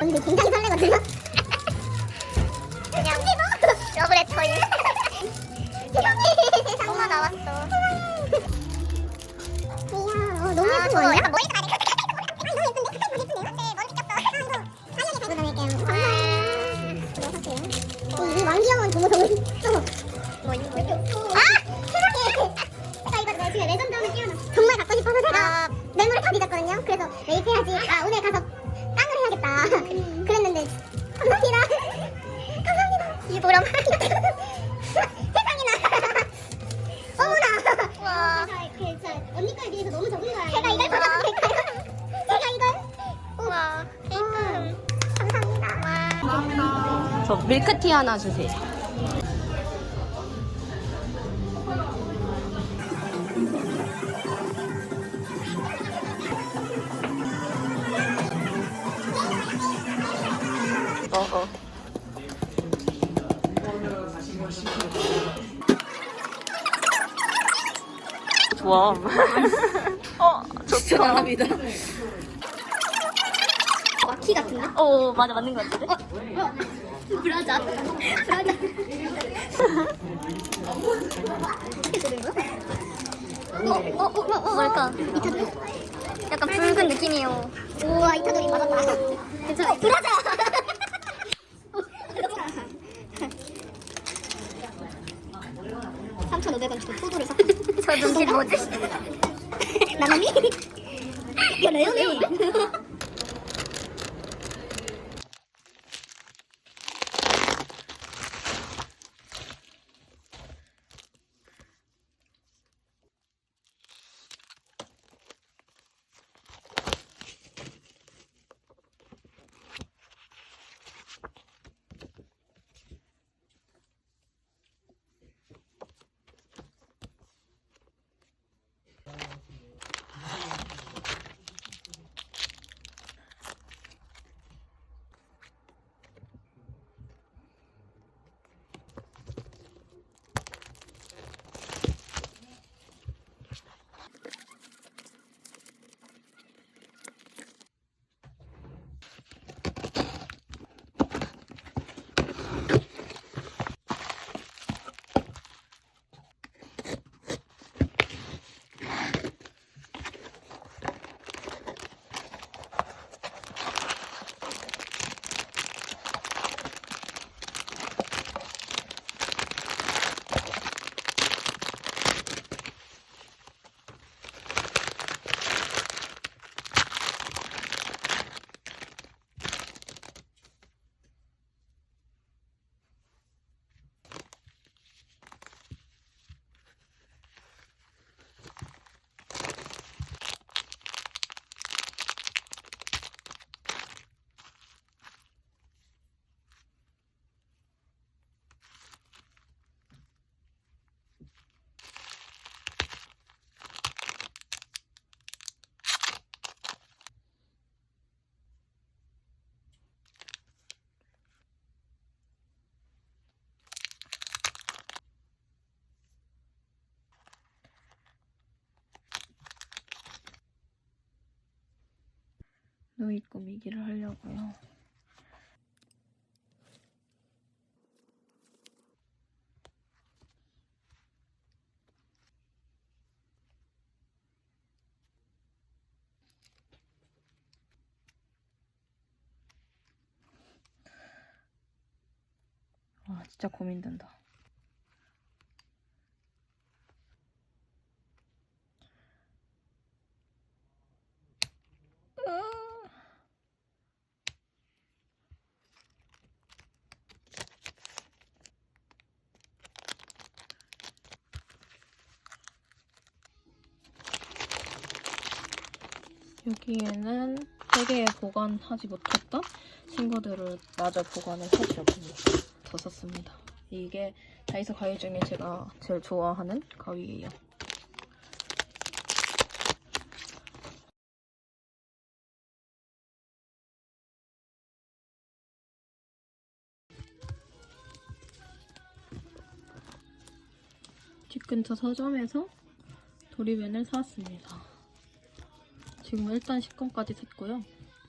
언니 굉장히 설레거든요. 그냥 러브레터인. 상마 나왔어. 이야, 어, 너무 예쁜 거예요? 약간 머리가 아니고. 아, 너무 예쁜데? 색깔 되게 예쁘네요. 네, 머리 꼈어. 아, 이거 사연이 달고 다닐게요. 감사해요. 어, 이 왕귀여운 도모동은 또. 뭐, 이거 왜 이렇게. 아! 세상에! 나 이거 내가 지금 레전드 하나 끼워놨어. 정말 갖고 싶어서 제가 메모를 다 뒤졌거든요. 그래서 매입 해야지. 아, 오늘 하나 주세요. 어어. 좋아. 어, 좋다. 와키 같은데? 어, 맞아, 맞는 것 같은데? 브라자. 브라자. 어, 어, 어, 어, 어, 뭘까? 이타돌? 약간 붉은 느낌이에요. 우와, 이타돌이 맞았다. 괜찮아. 브라자! 3,500원 주고 포도를 사. 저 눈빛 뭐지? 나나미? 이거 레오네. 누이 꾸미기를 하려고요. 아, 진짜 고민된다. 여기에는 세 개의 보관하지 못했던 친구들을 마저 보관을 해서 더 썼습니다. 이게 다이소 가위 중에 제가 제일 좋아하는 가위예요. 집 근처 서점에서 도리벤을 사왔습니다. 지금 일단 10권까지 샀고요.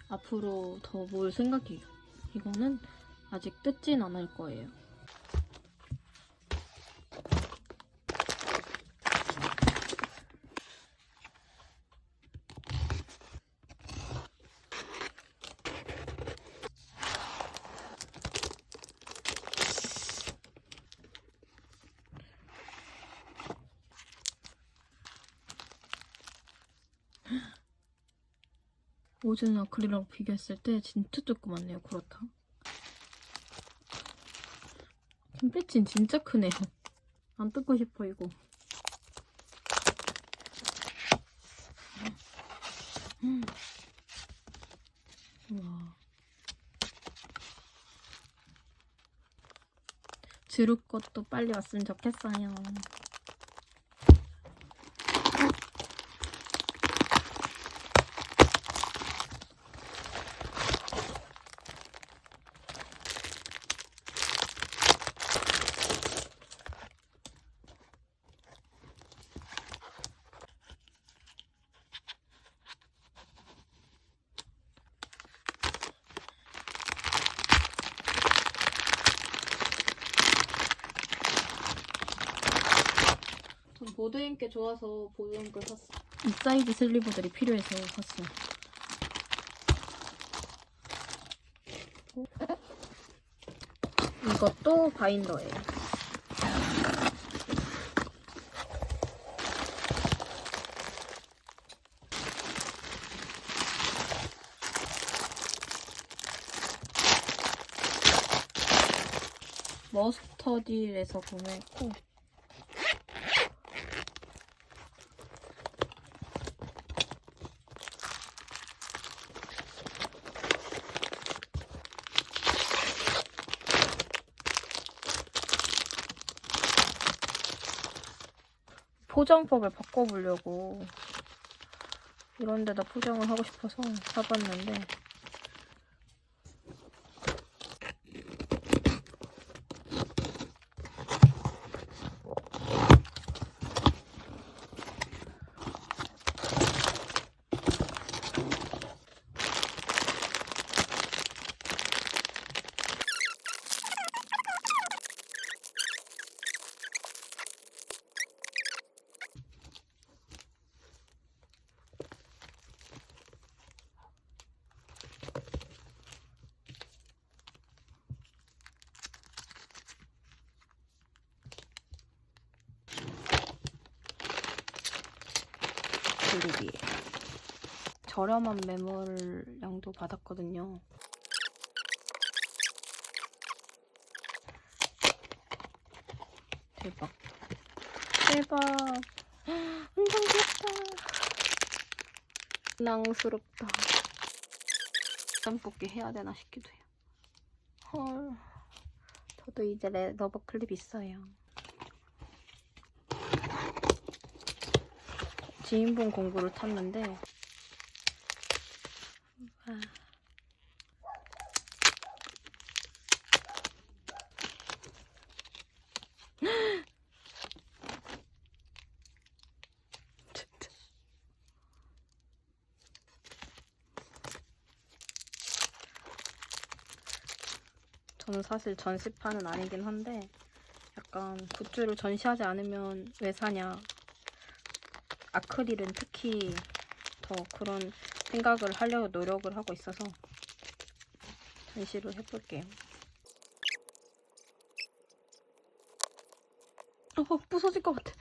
앞으로 더뭘 생각해요. 이거는 아직 뜯진 않을 거예요. 오즈는 아크릴하고 비교했을 때 진짜 조그맣네요, 그렇다. 김배진 진짜 크네요. 안 뜯고 싶어, 이거. 음. 우와. 주룩 것도 빨리 왔으면 좋겠어요. 전 보드잉크 좋아서 보드잉크 샀어. 이 사이즈 슬리버들이 필요해서 샀어. 이것도 바인더예요. 머스터딜에서 구매했고 포장법을 바꿔보려고 이런 데다 포장을 하고 싶어서 사봤는데 그룹이에요. 저렴한 매물량도 받았거든요. 대박. 대박. 엄청 귀엽다. 낭스럽다. 땀뽑기 해야 되나 싶기도 해요. 헐. 저도 이제 레, 러버 클립 있어요. 지인분 공구를 탔는데 와. 진짜. 저는 사실 전시판은 아니긴 한데 약간 굿즈를 전시하지 않으면 왜 사냐 아크릴은 특히 더 그런 생각을 하려고 노력을 하고 있어서 전시를 해볼게요. 어, 부서질 것 같아.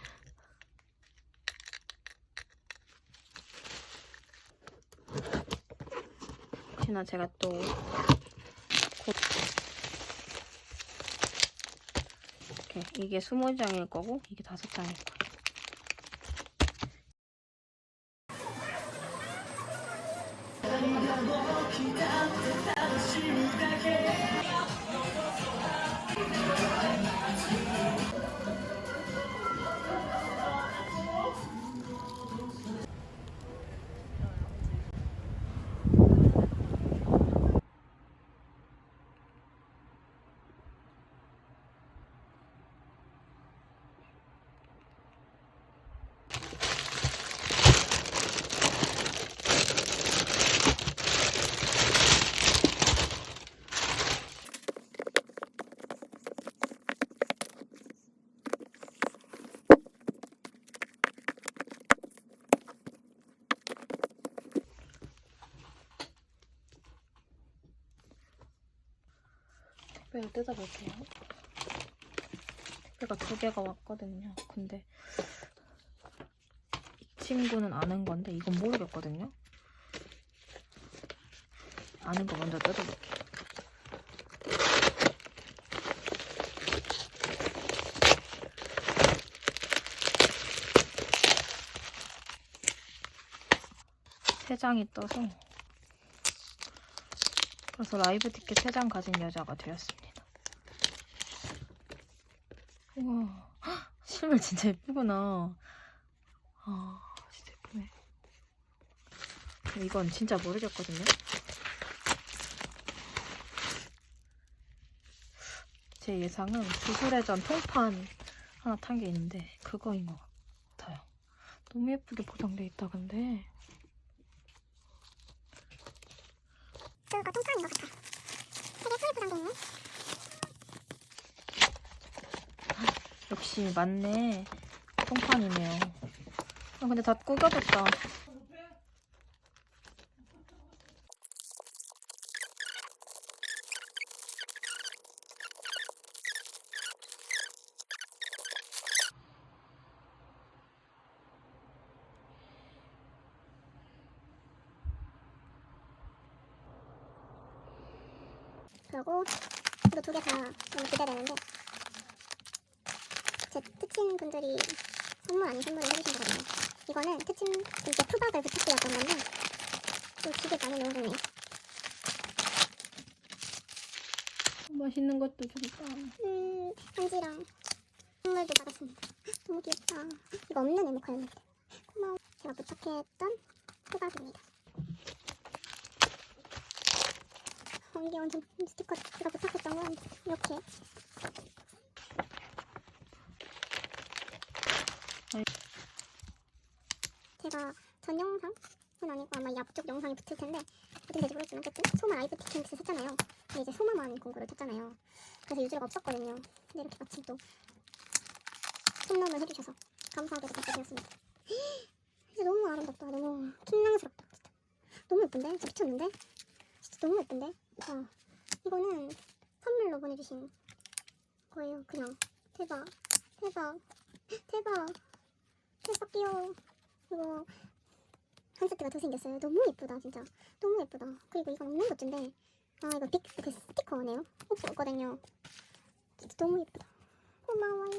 혹시나 제가 또 곧... 이렇게 이게 20장일 거고 이게 5장일 거예요. She died. 뜯어볼게요. 택배가 두 개가 왔거든요. 근데 이 친구는 아는 건데 이건 모르겠거든요. 아는 거 먼저 뜯어볼게요. 세 장이 떠서 그래서 라이브 티켓 세 장 가진 여자가 되었습니다. 우와, 헉, 실물 진짜 예쁘구나. 아, 진짜 예쁘네. 이건 진짜 모르겠거든요. 제 예상은 주술회전 통판 하나 탄 게 있는데 그거인 것 같아요. 너무 예쁘게 포장돼 있다 근데 그거 통판인 것 같아. 되게 예쁘게 포장돼 있네. 역시 맞네. 통판이네요. 아, 근데 다 구겨졌다. 그리고 이거 두 개 다 너무 기대되는데 제 특친 분들이 선물 아닌 선물을 해주신 거거든요. 이거는 특친 진짜 투박을 부탁드렸던 건데 좀 기대 많이 좋네요. 맛있는 것도 준다. 음, 반지랑 선물도 받았습니다. 너무 귀엽다. 이거 없는 에모카였는데. 고마워. 제가 부탁했던 호박입니다. 어, 이게 완전 스티커 제가 부탁했던 건 이렇게 아이. 전 영상은 아니고 아마 이 앞쪽 영상이 붙을 텐데 어떻게 될지 모르겠지만 어쨌든 소마 라이브 티켓을 샀잖아요. 근데 이제 소마만 공구를 탔잖아요. 그래서 유주가 없었거든요. 근데 이렇게 마침 또 손놈을 해주셔서 감사하게도 받게 되었습니다. 진짜 너무 아름답다. 너무 킹랑스럽다. 진짜. 너무 예쁜데? 진짜 미쳤는데? 진짜 너무 예쁜데? 와, 이거는 선물로 보내주신 거예요. 그냥 대박, 대박, 대박, 대박 귀여워. 이거 한 세트가 더 생겼어요. 너무 예쁘다, 진짜. 너무 예쁘다. 그리고 이건 없는 것인데, 아 이거 빅 그 스티커네요. 없었거든요. 진짜 너무 예쁘다. 고마워요.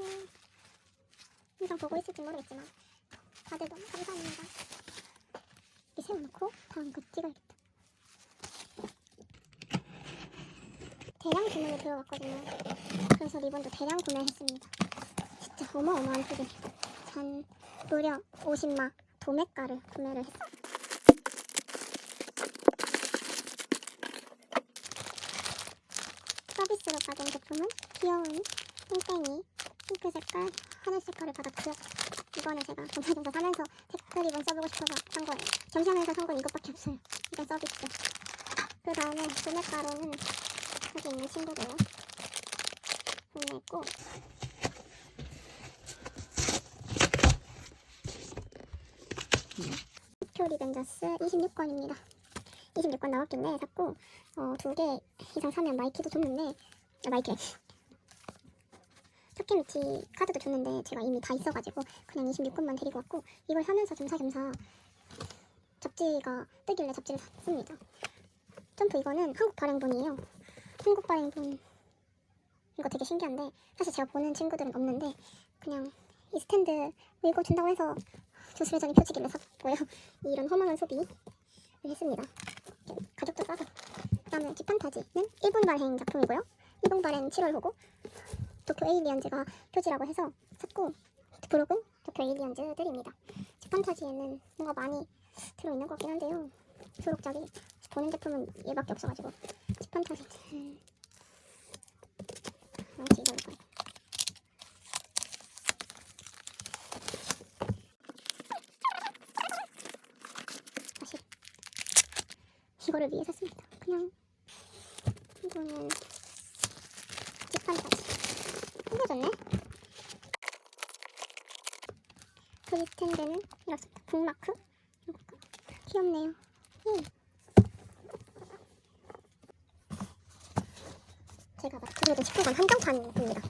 영상 보고 있을지 모르겠지만 다들 너무 감사합니다. 이 세워놓고 다음 거 찍어야겠다. 대량 주문이 들어갔거든요. 그래서 리본도 대량 구매했습니다. 진짜 어마어마한 소리. 전 무려 50마 도매가를 구매를 했어요. 서비스로 받은 제품은 귀여운 땡땡이 핑크 색깔, 하늘 색깔을 받았고요. 이거는 제가 겸사겸사 사면서 댓글 이번 써보고 싶어서 산 거예요. 겸사하면서 산 건 이것밖에 없어요. 이건 서비스. 그 다음에 구매가로는 여기 있는 친구들 구매했고 도쿄 리벤저스 26권입니다. 26권 나왔길래 샀고 어, 두 개 이상 사면 마이키도 줬는데 아, 마이키 타케미치 카드도 줬는데 제가 이미 다 있어가지고 그냥 26권만 데리고 왔고 이걸 사면서 겸사겸사 잡지가 뜨길래 잡지를 샀습니다. 점프 이거는 한국 발행본이에요. 한국 발행본 이거 되게 신기한데 사실 제가 보는 친구들은 없는데 그냥 이 스탠드 밀고 준다고 해서 조수회전이 펴지길래 샀고요. 이런 허망한 소비를 했습니다. 가격도 싸서. 그다음에 지판타지는 일본 발행 작품이고요. 일본 발행 7월 호고 도쿄 에일리언즈가 표지라고 해서 샀고 브로그 도쿄 에일리언즈들입니다. 지판타지에는 뭔가 많이 들어있는 것 같긴 한데요. 초록작이 보는 제품은 얘밖에 없어가지고 지판타지는 아무튼 이걸로 봐요. 사실 이거를 위해 샀습니다. 그냥 이거는 집판까지 꾸며졌네. 그 스탠드는 이렇습니다. 북마크 이거 귀엽네요. 음. 제가 마트에도 식구관 한정판입니다.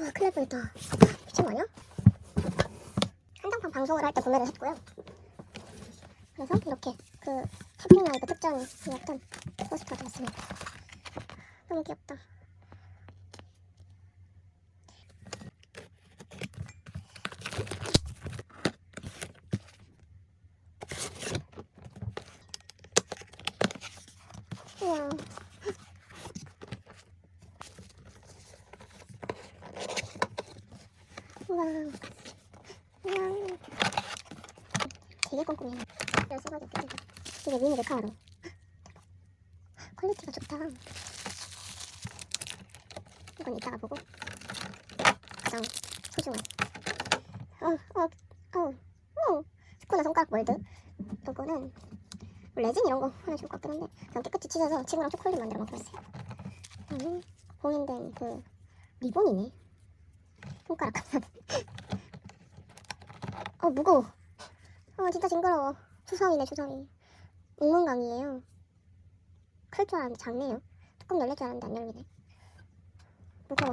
와 큰일 날 뻔했다. 미친 거 아니야? 한정판 방송을 할 때 구매를 했고요. 그래서 이렇게 그 해피라이브 특전이었던 포스터가 왔습니다. 너무 귀엽다. 우와. 우와. 우와. 되게 꼼꼼해. 써가지고 뜯는다. 이게 미니 데카로. 퀄리티가 좋다. 이건 이따가 보고. 가장 소중한. 어, 어, 어, 어. 스쿠나 손가락 몰드. 요거는 뭐 레진 이런 거 하면 좋을 것 같긴 한데 그냥 깨끗이 찢어서 친구랑 초콜릿 만들어 먹었어요. 그다음에 봉인된 그 리본이네. 손가락. 어 무거워. 어 진짜 징그러워. 주성이네 주성이. 웅문강이에요. 클 줄 알았는데 작네요. 조금 열릴 줄 알았는데 안 열리네. 무거워.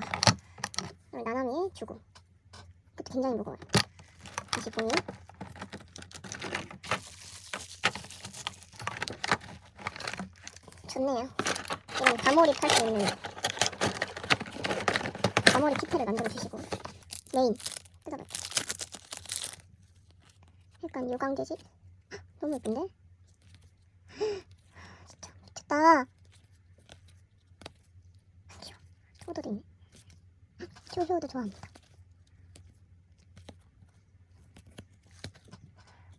나나미 주고. 그것도 굉장히 무거워요. 다시 봉인. 좋네요. 이런 과몰입 할수 있는 과몰입 키트를 만들어 주시고 메인 뜯어볼게요. 약간 요강 재질 너무 예쁜데? 미쳤다. 귀여워. 효도도 있네. 효효도 좋아합니다.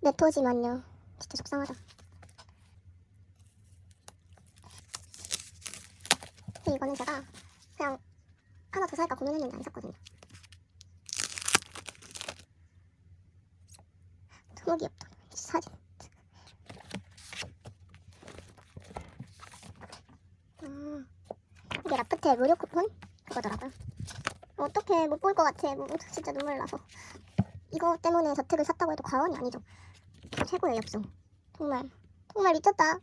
네토지만요. 진짜 속상하다. 근데 이거는 제가 그냥 하나 더 살까 고민했는데 안 샀거든요. 너무 귀엽다. 이 사진. 아, 라프텔 무료 쿠폰 그거더라고요. 어떻게 못 볼 것 같아. 뭐, 진짜 눈물 나서. 이거 때문에 저택을 샀다고 해도 과언이 아니죠. 최고의 엽서. 정말 정말 미쳤다.